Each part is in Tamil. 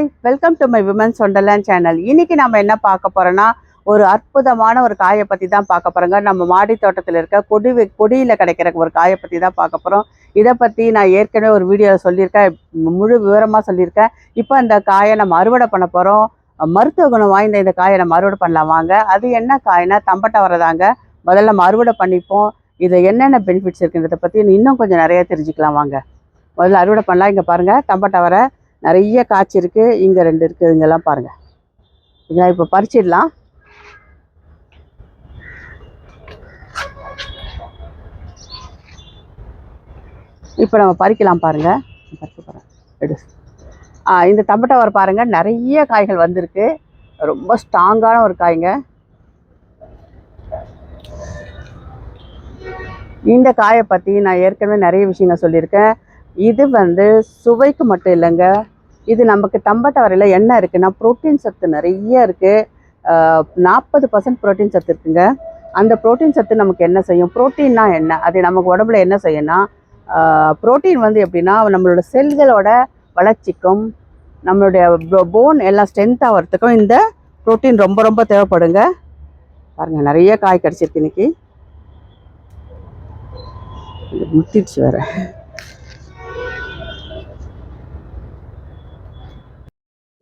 Hi welcome to my women's wonderland channel இன்னைக்கு நம்ம என்ன பார்க்க போகிறோன்னா ஒரு அற்புதமான ஒரு காயை பற்றி தான் பார்க்க போகிறோங்க நம்ம மாடி தோட்டத்தில் இருக்க கொடி கொடியில் கிடைக்கிற ஒரு காயை பற்றி தான் பார்க்க போகிறோம் இதை பற்றி நான் ஏற்கனவே ஒரு வீடியோவில் சொல்லியிருக்கேன். முழு விவரமாக சொல்லியிருக்கேன். இப்போ இந்த காயை நம்ம அறுவடை பண்ண போகிறோம் மருத்துவ குணம் வாய்ந்த இந்த காயை நம்ம அறுவடை பண்ணலாம். வாங்க அது என்ன காய்னா தம்பட்டை வரதாங்க முதல்ல நம்ம அறுவடை பண்ணிப்போம். இதில் என்னென்ன பெனிஃபிட்ஸ் இருக்குன்றதை பற்றி இன்னும் கொஞ்சம் நிறைய தெரிஞ்சுக்கலாம். வாங்க முதல்ல அறுவடை பண்ணலாம். இங்கே பாருங்கள் தம்பட்டை வர நிறைய காய்ச்சி இருக்கு. இங்கே ரெண்டு இருக்குது இங்கெல்லாம் பாருங்கள் இதெல்லாம் இப்போ பறிச்சிடலாம். இப்போ நம்ம பறிக்கலாம் பாருங்க. பறிக்க போகிறேன் எடு. இந்த தம்பட்டவர் பாருங்க. நிறைய காய்கள் வந்திருக்கு. ரொம்ப ஸ்ட்ராங்கான ஒரு காய்ங்க. இந்த காயை பற்றி நான் ஏற்கனவே நிறைய விஷயங்கள் சொல்லியிருக்கேன். இது வந்து சுவைக்கு மட்டும் இல்லைங்க. இது நமக்கு தம்பட்டை வரையில் என்ன இருக்குன்னா ப்ரோட்டீன் சத்து நிறைய இருக்குது நாற்பது பர்சன்ட் புரோட்டீன் சத்து இருக்குங்க. அந்த ப்ரோட்டீன் சத்து நமக்கு என்ன செய்யும்? புரோட்டீன்னா என்ன? அது நமக்கு உடம்புல என்ன செய்யும்னா ப்ரோட்டீன் வந்து எப்படின்னா நம்மளோட செல்களோட வளர்ச்சிக்கும் நம்மளுடைய போன் எல்லாம் ஸ்ட்ரென்த் ஆகிறதுக்கும் இந்த புரோட்டீன் ரொம்ப ரொம்ப தேவைப்படுங்க. பாருங்கள் நிறைய காய் கிடச்சிருக்கு இன்னைக்கு. முத்திடுச்சு வேறு.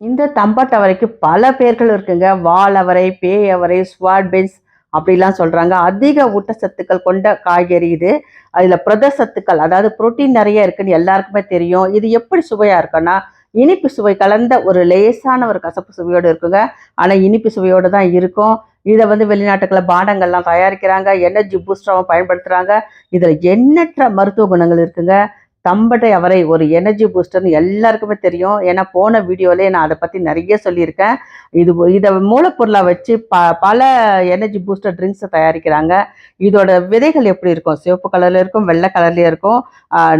இந்த தம்பட்டவரைக்கு பல பேர்கள் இருக்குங்க. வாழவரை பேயவரை ஸ்வாட் பென்ஸ் அப்படிலாம் சொல்கிறாங்க அதிக ஊட்டச்சத்துக்கள் கொண்ட காய்கறி இது. அதில் புரத சத்துக்கள் அதாவது புரோட்டீன் நிறைய இருக்குன்னு எல்லாருக்குமே தெரியும். இது எப்படி சுவையாக இருக்குன்னா இனிப்பு சுவை கலந்த ஒரு லேசான ஒரு கசப்பு சுவையோடு இருக்குங்க. ஆனால் இனிப்பு சுவையோடு தான் இருக்கும். இதை வந்து வெளிநாட்டுகளில் பானங்கள்லாம் தயாரிக்கிறாங்க. எனர்ஜி பூஸ்டராகவும் பயன்படுத்துகிறாங்க இதில் எண்ணற்ற மருத்துவ குணங்கள் இருக்குங்க. தம்பட்டை அவரை ஒரு எனர்ஜி பூஸ்டர்னு எல்லாருக்குமே தெரியும். ஏன்னா போன வீடியோவிலே நான் அதை பற்றி நிறைய சொல்லியிருக்கேன். இது இதை மூலப்பொருளாக வச்சு ப பல எனர்ஜி பூஸ்டர் ட்ரிங்க்ஸை தயாரிக்கிறாங்க. இதோட விதைகள் எப்படி இருக்கும்? சிவப்பு கலரில் இருக்கும் வெள்ளை கலர்லேயும் இருக்கும்.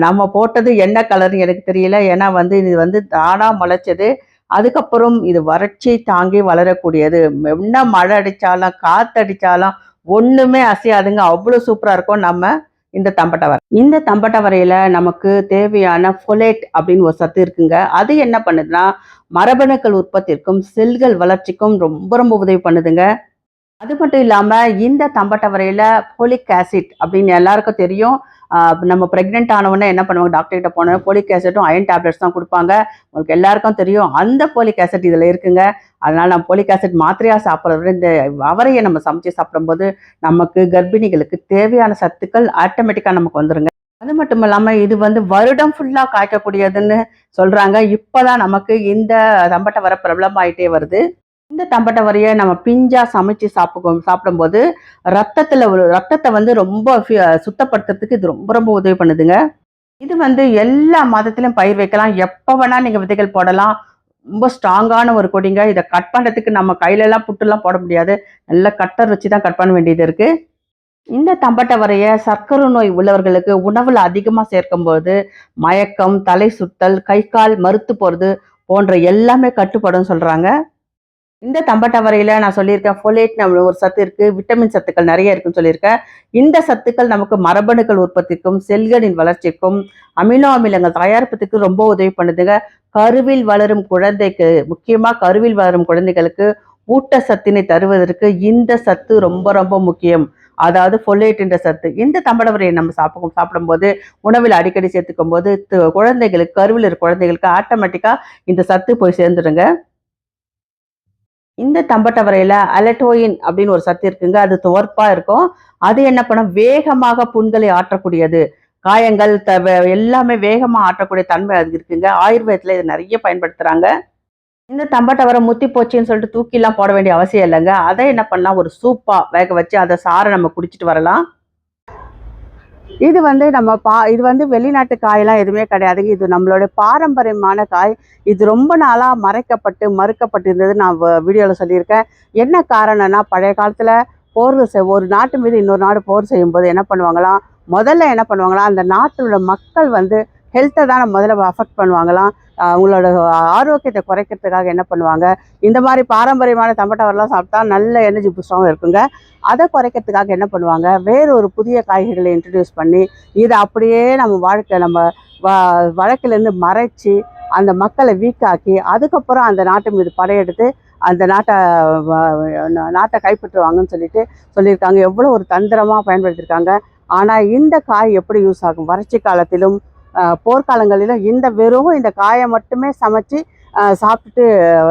நம்ம போட்டது என்ன கலர்னு எனக்கு தெரியல. ஏன்னா வந்து இது வந்து தானாக முளைச்சது. அதுக்கப்புறம் இது வறட்சி தாங்கி வளரக்கூடியது. என்ன மழை அடித்தாலும் காற்று அடித்தாலும் ஒன்றுமே அசையாதுங்க. அவ்வளோ சூப்பராக இருக்கும். நம்ம இந்த தம்பட்டவரை. இந்த தம்பட்டவரையில நமக்கு தேவையான ஃபொலேட் அப்படின்னு ஒரு சத்து இருக்குங்க. அது என்ன பண்ணுதுன்னா மரபணுக்கள் உற்பத்திக்கும் செல்கள் வளர்ச்சிக்கும் ரொம்ப ரொம்ப உதவி பண்ணுதுங்க. அது மட்டும் இல்லாமல் இந்த தம்பட்டவரையில் போலிக் ஆசிட் அப்படின்னு எல்லாருக்கும் தெரியும். நம்ம ப்ரெக்னென்ட் ஆனவொடனே என்ன பண்ணுவாங்க டாக்டர்கிட்ட போனோம் போலிக் ஆசிட்டும் அயன் டேப்லெட்ஸ் தான் கொடுப்பாங்க. உங்களுக்கு எல்லாருக்கும் தெரியும். அந்த போலிக் ஆசிட் இதில் இருக்குங்க. அதனால் நம்ம போலிக் ஆசிட் மாத்திரையாக சாப்பிட்றத விட இந்த அவரையை நம்ம சமைச்சு சாப்பிடும்போது நமக்கு கர்ப்பிணிகளுக்கு தேவையான சத்துக்கள் ஆட்டோமேட்டிக்காக நமக்கு வந்துருங்க. அது மட்டும் இல்லாமல் இது வந்து வருடம் ஃபுல்லாக காய்க்கக்கூடியதுன்னு சொல்கிறாங்க இப்போ தான் நமக்கு இந்த தம்பட்டை வர பிரபலமாயிட்டே வருது. இந்த தம்பட்டை வரையை நம்ம பிஞ்சா சமைச்சு சாப்பிடும் சாப்பிடும்போது ரத்தத்தில் ஒரு ரத்தத்தை வந்து ரொம்ப சுத்தப்படுத்துறதுக்கு இது ரொம்ப ரொம்ப உதவி பண்ணுதுங்க. இது வந்து எல்லா மதத்திலும் பயிர் வைக்கலாம். எப்போ வேணால் நீங்கள் விதைகள் போடலாம். ரொம்ப ஸ்ட்ராங்கான ஒரு கொடிங்க. இதை கட் பண்ணுறதுக்கு நம்ம கையிலலாம் புட்டுலாம் போட முடியாது. நல்ல கட்டர் வச்சு தான் கட் பண்ண வேண்டியது இருக்குது இந்த தம்பட்டவரையை சர்க்கரை நோய் உள்ளவர்களுக்கு உணவில் அதிகமாக சேர்க்கும்போது மயக்கம் தலை சுத்தல் கை கால் மறுத்து போகிறது போன்ற எல்லாமே கட்டுப்படும் சொல்கிறாங்க இந்த தம்பட்டவரையில நான் சொல்லியிருக்கேன் ஃபோலேட் நம்ம ஒரு சத்து இருக்கு விட்டமின் சத்துக்கள் நிறைய இருக்குன்னு சொல்லியிருக்கேன். இந்த சத்துக்கள் நமக்கு மரபணுக்கள் உற்பத்திக்கும் செல்களின் வளர்ச்சிக்கும் அமினோ அமிலங்கள் தயாரிப்பதற்கு ரொம்ப உதவி பண்ணுதுங்க. கருவில் வளரும் குழந்தைக்கு முக்கியமா கருவில் வளரும் குழந்தைகளுக்கு ஊட்டச்சத்தினை தருவதற்கு இந்த சத்து ரொம்ப ரொம்ப முக்கியம். அதாவது ஃபொலேட் என்ற சத்து. இந்த தம்படவரையை நம்ம சாப்பிடும் சாப்பிடும்போது உணவில் அடிக்கடி சேர்த்துக்கும் போது குழந்தைகளுக்கு கருவில் இருக்க குழந்தைகளுக்கு ஆட்டோமேட்டிக்காக இந்த சத்து போய் சேர்ந்துடுங்க இந்த தம்பட்டவரையில் அலட்டோயின் அப்படின்னு ஒரு சத்து இருக்குங்க. அது துவர்ப்பா இருக்கும். அது என்ன பண்ணும்? வேகமாக புண்களை ஆற்றக்கூடியது. காயங்கள் த வே- எல்லாமே வேகமாக ஆற்றக்கூடிய தன்மை அது இருக்குங்க. ஆயுர்வேதத்தில் இது நிறைய பயன்படுத்துகிறாங்க இந்த தம்பட்டவரை முத்தி போச்சுன்னு சொல்லிட்டு தூக்கிலாம் போட வேண்டிய அவசியம் இல்லைங்க. அதை என்ன பண்ணலாம்? ஒரு சூப்பாக வேக வச்சு அதை சாரை நம்ம குடிச்சிட்டு வரலாம். இது வந்து நம்ம பா இது வந்து வெளிநாட்டு காயெல்லாம் எதுவுமே கிடையாதுங்க இது நம்மளோட பாரம்பரியமான காய். இது ரொம்ப நாளாக மறைக்கப்பட்டு மறுக்கப்பட்டிருந்தது நான் வீடியோவில் சொல்லியிருக்கேன். என்ன காரணம்னா பழைய காலத்தில் போர் செய் ஒரு நாட்டு மீது இன்னொரு நாடு போர் செய்யும்போது என்ன பண்ணுவாங்களாம்? முதல்ல என்ன பண்ணுவாங்களாம்? அந்த நாட்டோட மக்கள் வந்து ஹெல்த்தை தான் நம்ம முதல்ல அஃபெக்ட் பண்ணுவாங்களாம் அவங்களோட ஆரோக்கியத்தை குறைக்கிறதுக்காக என்ன பண்ணுவாங்க? இந்த மாதிரி பாரம்பரியமான தம்பட்டவரெலாம் சாப்பிட்டா நல்ல எனர்ஜி புஸ்டாகவும் இருக்குங்க. அதை குறைக்கிறதுக்காக என்ன பண்ணுவாங்க? வேறு ஒரு புதிய காய்கறிகளை இன்ட்ரடியூஸ் பண்ணி இதை அப்படியே நம்ம வாழ்க்கை நம்ம வ வழக்கிலேருந்து மறைச்சி அந்த மக்களை வீக்காக்கி அதுக்கப்புறம் அந்த நாட்டு மீது படையெடுத்து அந்த நாட்டை நாட்டை கைப்பற்றுவாங்கன்னு சொல்லிட்டு சொல்லியிருக்காங்க. எவ்வளோ ஒரு தந்திரமாக பயன்படுத்தியிருக்காங்க. ஆனால் இந்த காய் எப்படி யூஸ் ஆகும்? வறட்சி காலத்திலும் போர்க்காலங்களில் போர்க்காலங்களிலும் இந்த வெறும் இந்த காயை மட்டுமே சமைச்சு சாப்பிட்டுட்டு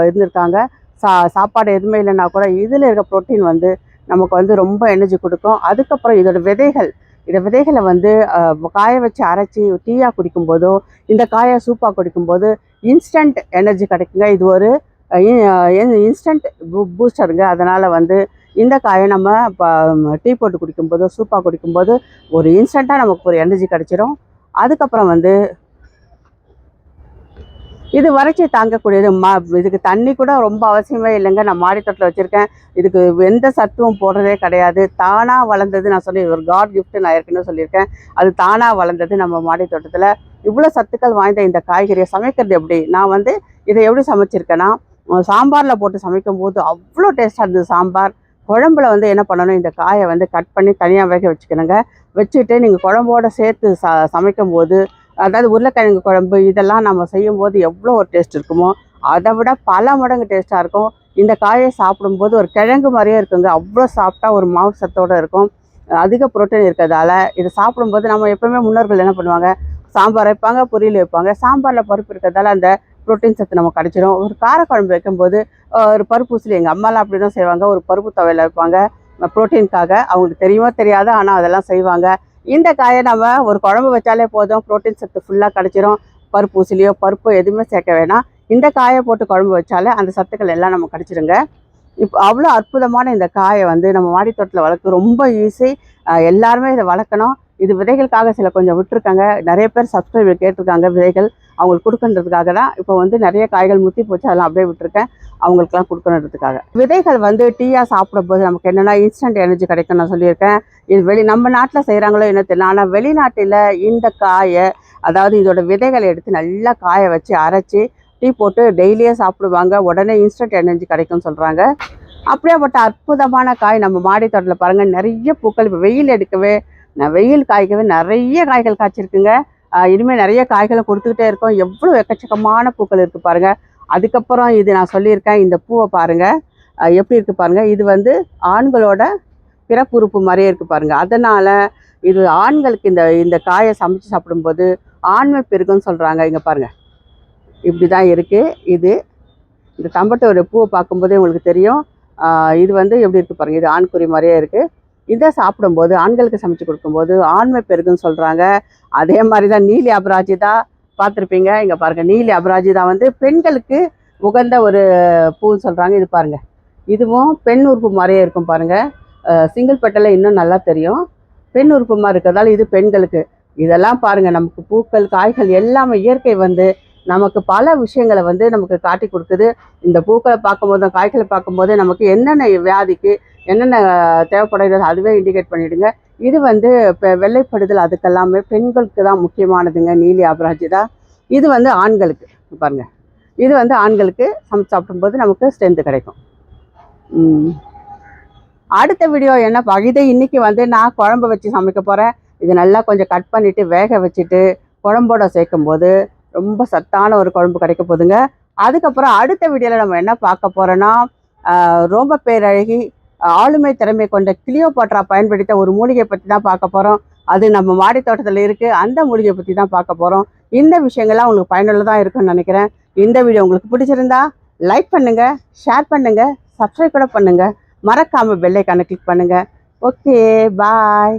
இருந்திருக்காங்க. சா சாப்பாடு எதுவுமே இல்லைன்னா கூட இதில் இருக்க புரோட்டீன் வந்து நமக்கு வந்து ரொம்ப எனர்ஜி கொடுக்கும். அதுக்கப்புறம் இதோட விதைகள். இந்த விதைகளை வந்து காய வச்சு அரைச்சி டீயாக குடிக்கும்போதோ இந்த காயை சூப்பாக குடிக்கும்போது இன்ஸ்டன்ட் எனர்ஜி கிடைக்குங்க. இது ஒரு இன்ஸ்டன்ட் பூஸ்டருங்க அதனால் வந்து இந்த காயை நம்ம டீ போட்டு குடிக்கும்போது சூப்பாக குடிக்கும்போது ஒரு இன்ஸ்டண்ட்டாக நமக்கு ஒரு எனர்ஜி கிடைச்சிரும். அதுக்கப்புறம் வந்து இது வறட்சி தாங்கக்கூடியது. மா இதுக்கு தண்ணி கூட ரொம்ப அவசியமே இல்லைங்க. நான் மாடித்தோட்டில் வச்சுருக்கேன். இதுக்கு எந்த சத்துவம் போடுறதே கிடையாது. தானாக வளர்ந்தது நான் சொல்லி ஒரு காட் கிஃப்ட்டு நான் ஏற்கனவே சொல்லியிருக்கேன். அது தானாக வளர்ந்தது நம்ம மாடித்தோட்டத்தில் இவ்வளோ சத்துக்கள் வாய்ந்த இந்த காய்கறியை சமைக்கிறது எப்படி? நான் வந்து இதை எப்படி சமைச்சிருக்கேன்னா சாம்பாரில் போட்டு சமைக்கும் போது அவ்வளோ டேஸ்ட்டாக இருந்தது சாம்பார். குழம்புல வந்து என்ன பண்ணணும்? இந்த காயை வந்து கட் பண்ணி தனியாக வேக வச்சுக்கணுங்க. வச்சுட்டு நீங்கள் குழம்போட சேர்த்து ச சமைக்கும் போது அதாவது உருளைக்கிழங்கு குழம்பு இதெல்லாம் நம்ம செய்யும்போது எவ்வளோ ஒரு டேஸ்ட் இருக்குமோ அதை விட பல மடங்கு டேஸ்ட்டாக இருக்கும். இந்த காயை சாப்பிடும்போது ஒரு கிழங்கு மாதிரியே இருக்குங்க. அவ்வளோ சாப்பிட்டா ஒரு மாவு சத்தோடு இருக்கும். அதிக புரோட்டீன் இருக்கிறதால இதை சாப்பிடும்போது நம்ம எப்பவுமே முன்னோர்கள் என்ன பண்ணுவாங்க? சாம்பார் வைப்பாங்க பொரியல் வைப்பாங்க. சாம்பாரில் பருப்பு இருக்கிறதால அந்த புரோட்டீன் சத்து நமக்கு கிடச்சிடும் ஒரு காரக்குழம்பு வைக்கும்போது ஒரு பருப்பு உசிலி எங்கள் அம்மாலாம் அப்படி தான் செய்வாங்க. ஒரு பருப்பு துவையல் வைப்பாங்க. ப்ரோட்டீனுக்காக அவங்களுக்கு தெரியுமோ தெரியாது ஆனால் அதெல்லாம் செய்வாங்க. இந்த காயை நம்ம ஒரு குழம்பு வச்சாலே போதும். புரோட்டீன் சத்து ஃபுல்லாக கிடச்சிரும். பருப்பு உசிலியோ பருப்போ எதுவுமே சேர்க்க வேணாம். இந்த காயை போட்டு குழம்பு வச்சாலே அந்த சத்துக்கள் எல்லாம் நம்ம கிடச்சிருங்க. இப்போ அவ்வளோ அற்புதமான இந்த காயை வந்து நம்ம மாடித்தோட்டத்தில் வளர்க்க ரொம்ப ஈஸி எல்லாருமே இதை வளர்க்கணும். இது விதைகளுக்காக சில கொஞ்சம் விட்டுருக்காங்க. நிறைய பேர் சப்ஸ்கிரைபர் கேட்டிருக்காங்க விதைகள். அவங்களுக்கு கொடுக்கன்றதுக்காக தான் இப்போ வந்து நிறைய காய்கள் முத்தி போச்சு. அதெல்லாம் அப்படியே விட்டுருக்கேன். அவங்களுக்குலாம் கொடுக்கணுன்றதுக்காக விதைகள் வந்து டீயாக சாப்பிடும்போது நமக்கு என்னென்னா இன்ஸ்டன்ட் எனர்ஜி கிடைக்கும் நான் சொல்லியிருக்கேன். இது வெளி நம்ம நாட்டில் செய்கிறாங்களோ என்ன தெரியல. ஆனால் வெளிநாட்டில் இந்த காயை அதாவது இதோட விதைகளை எடுத்து நல்லா காய வச்சு அரைச்சி டீ போட்டு டெய்லியே சாப்பிடுவாங்க. உடனே இன்ஸ்டன்ட் எனர்ஜி கிடைக்கும்னு சொல்கிறாங்க அப்படியேப்பட்ட அற்புதமான காய் நம்ம மாடி தோட்டத்தில் பாருங்கள் நிறைய பூக்கள் இப்போ வெயில் எடுக்கவே நான் வெயில் காய்க்கவே நிறைய காய்கள் காய்ச்சிருக்குங்க. இனிமேல் நிறைய காய்களை கொடுத்துக்கிட்டே இருக்கோம். எவ்வளோ எக்கச்சக்கமான பூக்கள் இருக்குது பாருங்கள் அதுக்கப்புறம் இது நான் சொல்லியிருக்கேன். இந்த பூவை பாருங்கள் எப்படி இருக்குது பாருங்கள் இது வந்து ஆண்களோட பிறப்புறுப்பு மாதிரியே இருக்குது பாருங்கள் அதனால் இது ஆண்களுக்கு இந்த இந்த காயை சமைச்சு சாப்பிடும்போது ஆண்மை பெருகுன்னு சொல்கிறாங்க இங்கே பாருங்கள் இப்படி தான் இருக்குது இது இந்த தம்பட்டோட பூவை பார்க்கும்போதே உங்களுக்கு தெரியும். இது வந்து எப்படி இருக்குது பாருங்கள் இது ஆண்குறி மாதிரியே இருக்குது இதை சாப்பிடும்போது ஆண்களுக்கு சமைச்சு கொடுக்கும்போது ஆண்மை பெருகுன்னு சொல்கிறாங்க அதே மாதிரி தான் நீலி அபராஜிதா பார்த்துருப்பீங்க. இங்கே பாருங்கள் நீலி அபராஜிதா வந்து பெண்களுக்கு உகந்த ஒரு பூன்னு சொல்கிறாங்க இது பாருங்க இதுவும் பெண் உறுப்பு மாதிரியே இருக்கும் பாருங்கள் சிங்கிள் பெட்டலில் இன்னும் நல்லா தெரியும். பெண் உறுப்பு மாதிரி இருக்கிறதால இது பெண்களுக்கு. இதெல்லாம் பாருங்கள் நமக்கு பூக்கள் காய்கள் எல்லாமே இயற்கை வந்து நமக்கு பல விஷயங்களை வந்து நமக்கு காட்டி கொடுக்குது. இந்த பூக்களை பார்க்கும்போதும் காய்களை பார்க்கும்போது நமக்கு என்னென்ன வியாதிக்கு என்னென்ன தேவைப்படுகிறது அதுவே இண்டிகேட் பண்ணிவிடுங்க இது வந்து இப்போ வெள்ளைப்படுதல் அதுக்கெல்லாமே பெண்களுக்கு தான் முக்கியமானதுங்க. நீலி அபராஜிதா இது வந்து ஆண்களுக்கு. பாருங்கள் இது வந்து ஆண்களுக்கு சமைச்சு சாப்பிடும்போது நமக்கு ஸ்ட்ரென்த்து கிடைக்கும். அடுத்த வீடியோ என்ன பா- இதை இன்னைக்கு வந்து நான் குழம்பு வச்சு சமைக்க போகிறேன் இது நல்லா கொஞ்சம் கட் பண்ணிவிட்டு வேக வச்சுட்டு குழம்போட சேர்க்கும்போது ரொம்ப சத்தான ஒரு குழம்பு கிடைக்க போகுதுங்க அதுக்கப்புறம் அடுத்த வீடியோவில் நம்ம என்ன பார்க்க போகிறோன்னா ரொம்ப பேரழகி ஆளுமை திறமை கொண்ட கிளியோபாட்ரா பயன்படுத்த ஒரு மூலிகை பற்றி தான் பார்க்க போகிறோம் அது நம்ம மாடி தோட்டத்தில் இருக்குது அந்த மூலிகை பற்றி தான் பார்க்க போகிறோம் இந்த விஷயங்கள்லாம் உங்களுக்கு பயனுள்ளதாக இருக்கும்னு நினைக்கிறேன். இந்த வீடியோ உங்களுக்கு பிடிச்சிருந்தா லைக் பண்ணுங்கள் ஷேர் பண்ணுங்கள் சப்ஸ்கிரைப் கூட பண்ணுங்கள் மறக்காமல் பெல்லைக்கான கிளிக் பண்ணுங்கள் ஓகே பாய்